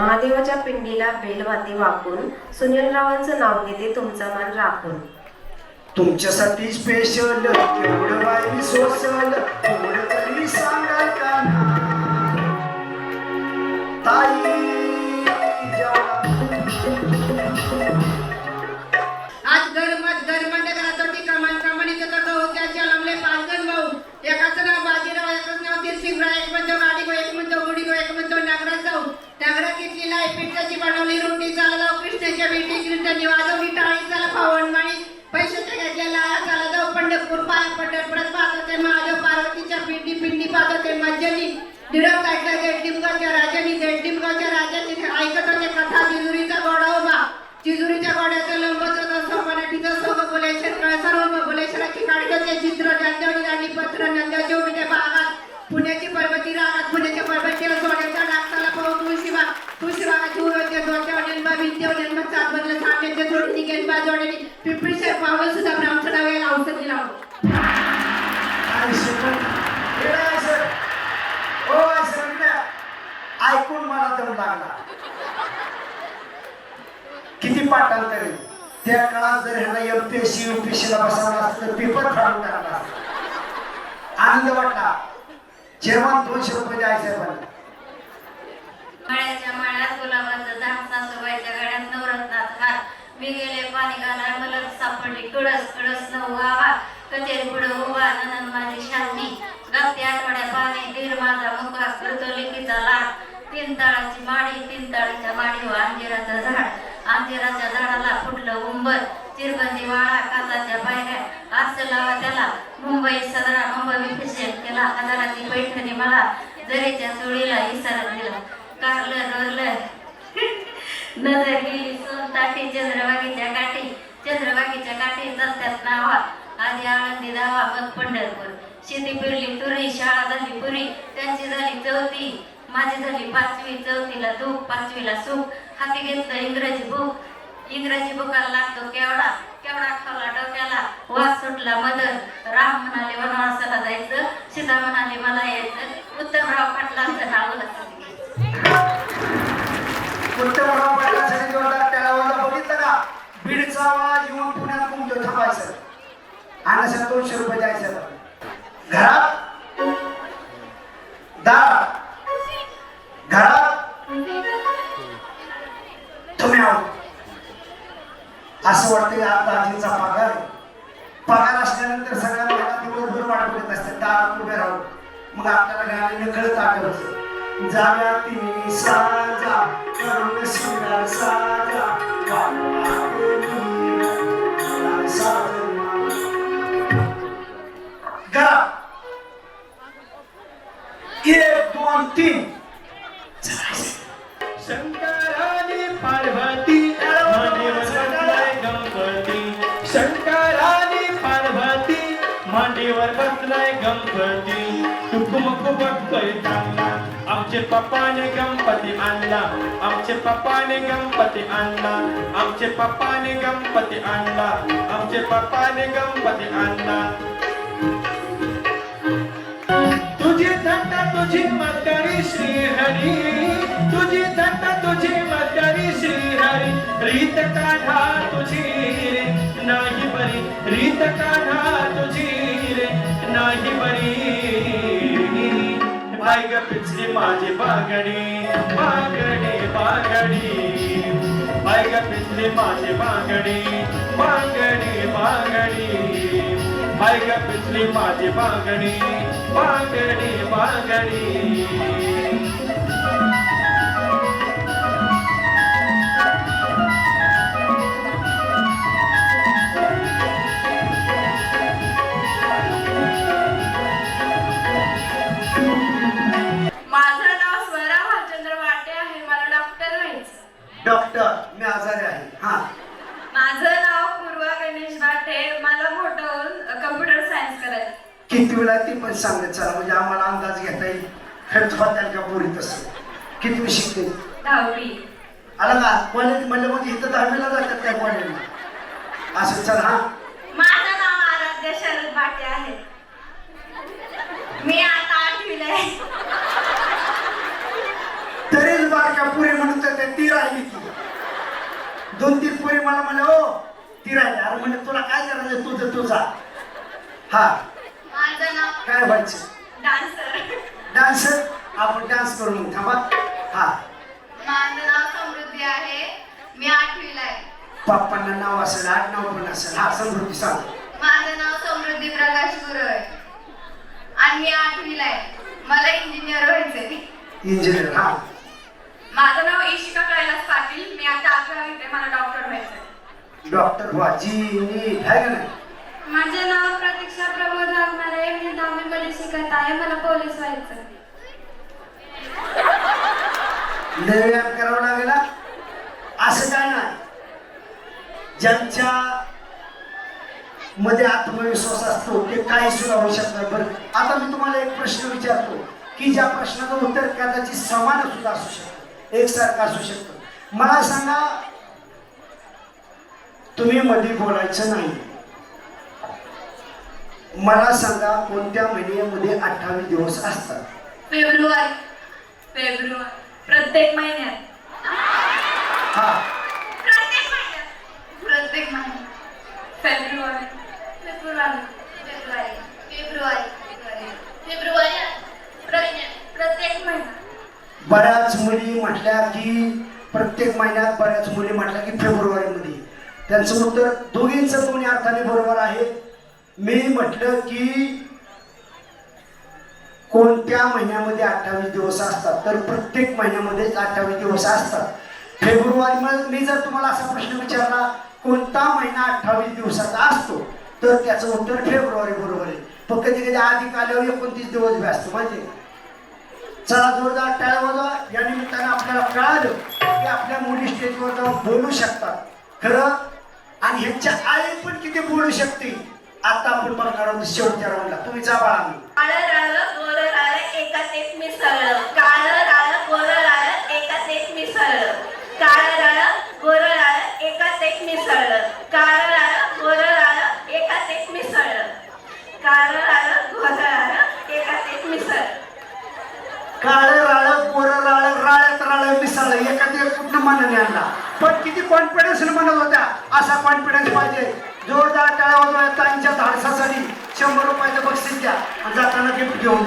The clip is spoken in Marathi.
महादेवाच्या पिंडीला बेलवाती वाकून सुनीलरावांचं नाव घेते तुमचा मान राखून. तुमच्यासाठी स्पेशल एवढं वाईट सोसल एवढं तरी सांगाल का ना ताई जा- आज घर मत घर कमान कमानीचे तर होत्या जलमले पाच जण भाऊ. एकाचं नाव बाजीराव एकाचं नाव तिरसिंगराव एक म्हणतो गाडी गो एक म्हणतो गुडी गो एक म्हणतो नागराज जाऊ नागरा कितली लाई बनवली रोटी चाला कृष्णाच्या भेटी कृष्णाची वाजवली टाळी चाला पावनमाळी पैशाच्या घेतलेला चाला जाऊ पंढरपूर पाय पंढरपुरात पाहत होते महादेव पार्वतीच्या पिंडी पिंडी पाहत होते मज्जनी दिडक काढला देडडिमगावच्या राजानी देडडिमगावच्या राजाची ऐकत होते कथा जिजुरीचा गोडा उभा. जिजुरीच्या गोड्याचं लंबच असं मराठीचं सोबत बोलेश्वर सर्व बोलेश्वराची काढण्याचे चित्र नंदवणी आणि पत्र नंदाच्या उभीच्या भागात. पुण्याची जोडणी पिंपरी शहर पावलं सुद्धा ब्राह्मण नाव याला औषधी? हे इकडे. ऐकून मला दम लागला किती पाठांतर? त्या काळात जर ह्याला एमपीएससी युपीएससी ला बसवला असतं तर पेपर फाडून टाकला. आनंद वाटला जेवण दोनशे रुपये द्यायचे पण मळ्याच्या मळ्यात गुलाबाचं झाड सासूबाईच्या गळ्यात नवरत्नात हार मी गेले पाणी घाला मला सापडली कळस कळस नऊ गावा कचेरी पुढे उभा ननन माझी शालनी गप्ती आठवड्या पाणी दीर माझा मुका करतो लिखीचा लाड. तीन ताळाची माडी तीन ताळाच्या माडीवर अंजिराचं झाड. अंजिराच्या झाडाला फुटलं उंबर. चिरबंदी वाळा काचाच्या पायऱ्या. आरसे लावा त्याला. मुंबई सदरा मुंबई फेशियल केला. हजाराची पैठणी मला. जरीच्या चोळीला इसारा दिला. कारलं रोरलं नजर गेली सोन ताटी चंद्रवागीच्या काठी. चंद्रवागीच्या काठी रस्त्यात नावा आधी आळंदी दावा मग पंढरपूर. शेती पिरली तुरी शाळा झाली पुरी त्यांची झाली चौथी. माझी झाली पाचवी चौथीला दुःख पाचवीला सुख. हाती घेतलं इंग्रजी बुक. इंग्रजी बुकाला लागतो केवडा केवडा खावला डोक्याला? वास सुटला मदर राम म्हणाले वनवासाला जायचं? सीता म्हणाले मला यायचं आणि असं दोनशे रुपये द्यायचे घरात दारात घरात तुम्ही आहोत. असं वाटतं आता आजीचा पगार पगार असल्यानंतर सगळ्यांना एका दिवसभर वाट बघत असते. दारात उभे राहून मग आपल्याला गाण्याने कळत आठवत. जाव्या तिन्ही साजा करून शिरा साजा. एक दोन तीन शंकराने पार्वती गणपती शंकराने पार्वती मांडीवर बसलाय गणपती टुकुमक बघतोय चांगला. आमचे पप्पाने गणपती आणला. आमचे पप्पाने गणपती आणला. आमचे पप्पाने गणपती आणला. आमचे पप्पाने गणपती आणला. तुझी तुझी श्री हरी तुझी दत्त तुझी मतकरी श्री हरी रीत काढा तुझी रे नाही बरी रीत काढा तुझी रे नाही बरी भाई ग पिचली माझी बागडी बागडी बागडी. भाई ग पिचली माझी बागडी बागडी बागडी. भाई ग पिचली माझी बागडी बागडी बागडी खरंच होत्या का पोरी तसं किती वेळ शिकते. दहावी. आला का? कॉलेज म्हणलं म्हणजे इथं दहावीला जातात त्या कॉलेजला असं चल हा. माझं नाव आराध्य शरद भाटे आहे. मी आता आठवीला आहे. तरीच बारक्या पुरी म्हणून तर आहे ती राहिली ती. दोन तीन पोरी मला म्हणलं हो ती राहिली. अरे म्हणजे तुला काय करायचं? तुझं तुझा. हा. माझं नाव काय व्हायचं डान्सर. डान्स आपण डान्स करू मग थांबा. हा. माझं नाव समृद्धी आहे. मी आठवीला आहे. पप्पांना नाव असेल आठ नाव पण असेल. हा समृद्धी सांग. माझं नाव समृद्धी प्रकाश गुरु आहे. आणि मी आठवीला आहे. मला इंजिनियर व्हायचंय. इंजिनियर हा. माझं नाव ईशिका कैलास पाटील. मी आता अकरावीत आहे. मला डॉक्टर व्हायचंय. डॉक्टर व्हा जी नीट आहे का नाही? माझे नाव प्रतीक्षा प्रमोद वाघमारे आहे मी दहावीमध्ये शिकत आहे. मला पोलीस व्हायचं लय व्यायाम करावा लागेल असं काय नाही. ज्यांच्या मध्ये आत्मविश्वास असतो ते काही सुद्धा होऊ शकतात बरं आता मी तुम्हाला एक प्रश्न विचारतो की ज्या प्रश्नाचं उत्तर कदाचित समान सुद्धा असू शकतं एकसारखं असू शकतं. मला सांगा तुम्ही मध्ये बोलायचं नाही मला सांगा कोणत्या महिन्यामध्ये अठ्ठावीस दिवस असतात? फेब्रुवारी. फेब्रुवारी. प्रत्येक महिन्यात. हा. प्रत्येक महिन्यात. प्रत्येक महिन्यात. फेब्रुवारी. फेब्रुवारी. फेब्रुवारी. फेब्रुवारी. प्रत्येक महिन्यात. बऱ्याच मुली म्हटल्या की प्रत्येक महिन्यात बऱ्याच मुली म्हटल्या की फेब्रुवारीमध्ये. त्यांचं उत्तर दोघींचं दोन्ही अर्थाने बरोबर आहे. मी म्हटलं की कोणत्या महिन्यामध्ये अठ्ठावीस दिवस असतात? तर प्रत्येक महिन्यामध्येच अठ्ठावीस दिवस असतात. फेब्रुवारी मी जर तुम्हाला असा प्रश्न विचारला कोणता महिना अठ्ठावीस दिवसाचा असतो? तर त्याचं उत्तर फेब्रुवारी बरोबर आहे. पण कधी कधी अधिक आल्यावर एकोणतीस दिवस बी असतो माहिती चला जोरदार टाळ्या वाजवा. या निमित्तानं आपल्याला कळालं की आपल्या मुली स्टेजवर जाऊन बोलू शकतात. खरं? आणि ह्यांच्या आई पण किती बोलू शकते आता आपण बघणार आहोत शेवटच्या राऊंडला तुम्ही जा बाळा. काळं राळ गोरं राळ एकात एक मिसळलं. काळं राळ गोरं राळ एक मिसळलं. काळं राळ गोरं राळ एकात एक मिसळलं. काळं राळ गोरं राळ एकात एक मिसळलं. काळं राळ गोरं राळ एक काळ राळ पोर राळ राळ्यात राळ मिसाळ एखादी कुठनं मनाने आणला? पण किती कॉन्फिडन्स म्हणत होत्या? असा कॉन्फिडन्स पाहिजे. जोरदार टाळ्या वाजवा ताईंच्या धाडसासाठी शंभर रुपयाचं बक्षीस द्या आणि जाताना गिफ्ट घेऊन